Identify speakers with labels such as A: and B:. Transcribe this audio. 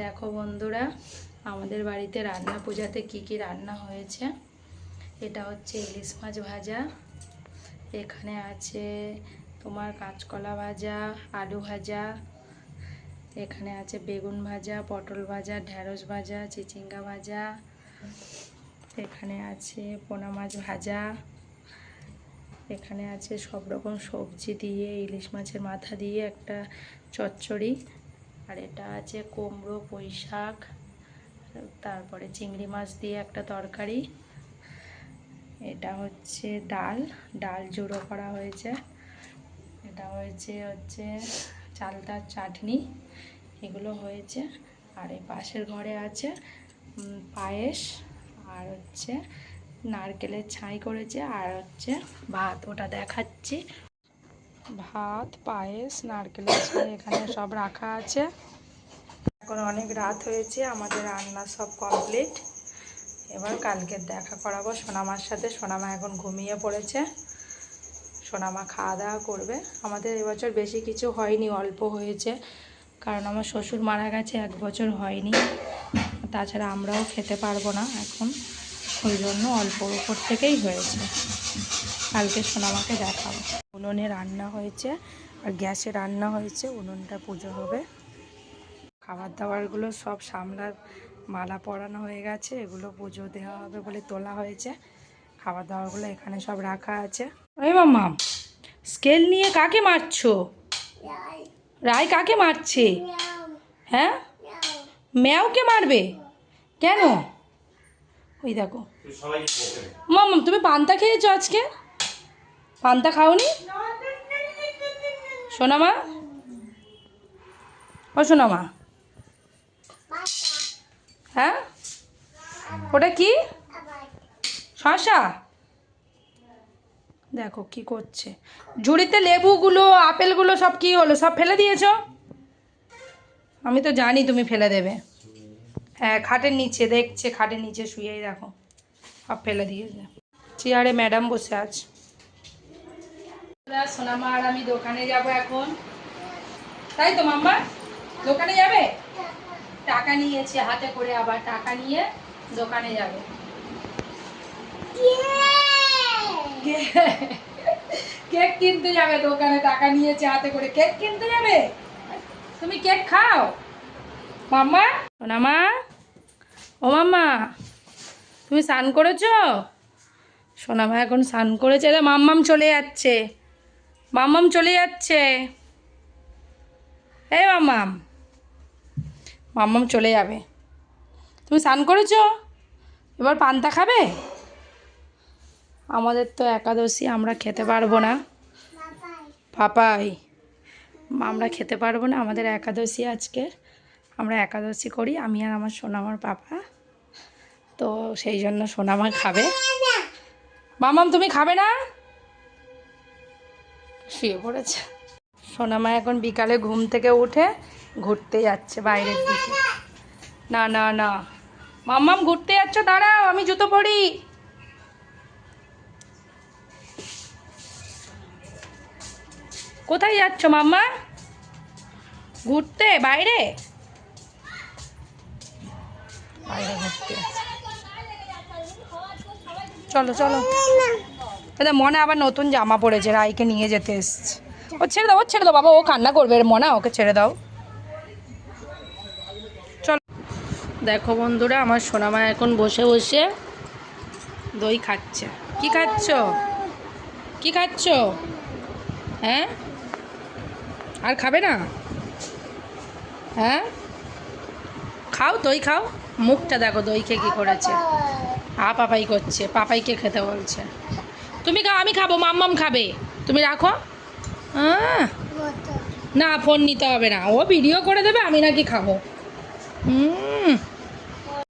A: দেখো বন্ধুরা, আমাদের বাড়িতে রান্না, পূজাতে কি কি রান্না হয়েছে? এটা হচ্ছে ইলিশ মাছ ভাজা, এখানে আছে তোমার কাঁচকলা ভাজা, আলু ভাজা, এখানে আছে বেগুন ভাজা, পটল ভাজা ঢ্যাঁড়স ভাজা, চিচিঙ্গা ভাজা, এখানে আছে পোনা মাছ ভাজা, এখানে আছে সব রকম সবজি দিয়ে, ইলিশ মাছের মাথা দিয়ে একটা চচ্চড়ি। আর এটা আছে কুমড়ো পুঁই শাক তারপরে চিংড়ি মাছ দিয়ে একটা তরকারি। এটা হচ্ছে ডাল ডাল জুড়ো করা হয়েছে। এটা হয়েছে হচ্ছে চালতার চাটনি, এগুলো হয়েছে। আর এই পাশের ঘরে আছে পায়েস আর হচ্ছে নারকেলের ছাই করেছে আর হচ্ছে ভাত। ওটা দেখাচ্ছি। ভাত, পায়েস নারকেলের এখানে সব রাখা আছে। এখন অনেক রাত হয়েছে, আমাদের রান্না সব কমপ্লিট। এবার কালকে দেখা করাবো। সোনামার সাথে সোনামা এখন ঘুমিয়ে পড়েছে। সোনামা খাওয়া দাওয়া করবে। আমাদের এবছর বেশি কিছু হয়নি, অল্প হয়েছে। কারণ আমার শ্বশুর মারা গেছে, এক বছর হয়নি। তাছাড়া আমরাও খেতে পারব না এখন। ওই জন্য অল্প উপর থেকেই হয়েছে। কালকে সোনামাকে দেখাবো। উনুনে রান্না হয়েছে আর গ্যাসে রান্না হয়েছে উনুনটা পুজো হবে। খাবার দাবারগুলো সব সামলার মালা পরানো হয়ে গেছে এগুলো পুজো দেওয়া হবে বলে তোলা হয়েছে। খাবার দাবারগুলো এখানে সব রাখা আছে। ওই মাম্মা স্কেল নিয়ে কাকে মারছো? রায় কাকে মারছে? হ্যাঁ? ম্যাওকে মারবে? কেন? ওই দেখো। মাম্মা তুমি পান্তা খেয়েছো আজকে? পান্তা খাওনি? সোনামা? ও সোনামা। হ্যাঁ? ওটা কি? শশা? দেখো কি করছে। ঝুড়িতে লেবুগুলো, আপেলগুলো সব কি হলো? সব ফেলে দিয়েছ? আমি তো জানি তুমি ফেলে দেবে। হ্যাঁ খাটের নিচে, দেখছে, খাটের নিচে শুয়েই দেখো। সব ফেলে দিয়েছে। চেয়ারে ম্যাডাম বসে আছে। সোনামা আর আমি দোকানে যাব এখন। তাই তো মাম্মা? দোকানে যাবে? টাকা নিয়েছে হাতে করে আবার টাকা নিয়ে দোকানে যাবে। কেক কিনতে যাবে দোকানে টাকা নিয়েছে হাতে করে। কেক কিনতে যাবে? তুমি কেক খাও। মাম্মা? সোনামা? ও মাম্মা তুমি স্নান করেছ? সোনামা এখন স্নান করেছে মাম্মাম চলে যাচ্ছে। মাম্মাম চলে যাচ্ছে। এই মাম্মাম। মাম্মাম চলে যাবে। তুমি স্নান করেছ? এবার পান্তা খাবে? আমাদের তো একাদশী, আমরা খেতে পারব না। পাপাই, আমরা খেতে পারব না। আমাদের একাদশী আজকে। আমরা একাদশী করি, আমি আর আমার সোনামার পাপা। তো সেই জন্য সোনামা খাবে। মামাম তুমি খাবে না? শুয়ে পড়েছে। সোনামা এখন বিকালে ঘুম থেকে উঠে ঘুরতে যাচ্ছে বাইরের দিকে। না না না। মাম্মাম, ঘুরতে যাচ্ছ? দাঁড়াও, আমি জুতো পরি। কোথায় যাচ্ছ মাম্মা? ঘুরতে? বাইরে? বাইরে ঘুরতে। চলো চলো। দাদা মনে আবার নতুন জামা পড়েছে রাইকে নিয়ে যেতে এসছে। ও ছেড়ে দাও ছেড়ে দাও, বাবা, ও কান্না করবে। মনে ওকে ছেড়ে দাও। চলো। দেখো বন্ধুরা, আমার সোনামা এখন বসে বসে দই খাচ্ছে। কি খাচ্ছ? কি খাচ্ছ? হ্যাঁ? আর খাবে না? হ্যাঁ? খাও দই, খাও। মুখটা দেখো দই খেয়ে কী করেছে। আ, পাপাই করছে, পাপাইকে খেতে বলছে। তুমি খাও আমি খাব মাম্মাম খাবে। তুমি রাখো। না ফোন নিতে হবে না। ও ভিডিও করে দেবে আমি নাকি খাব। হুম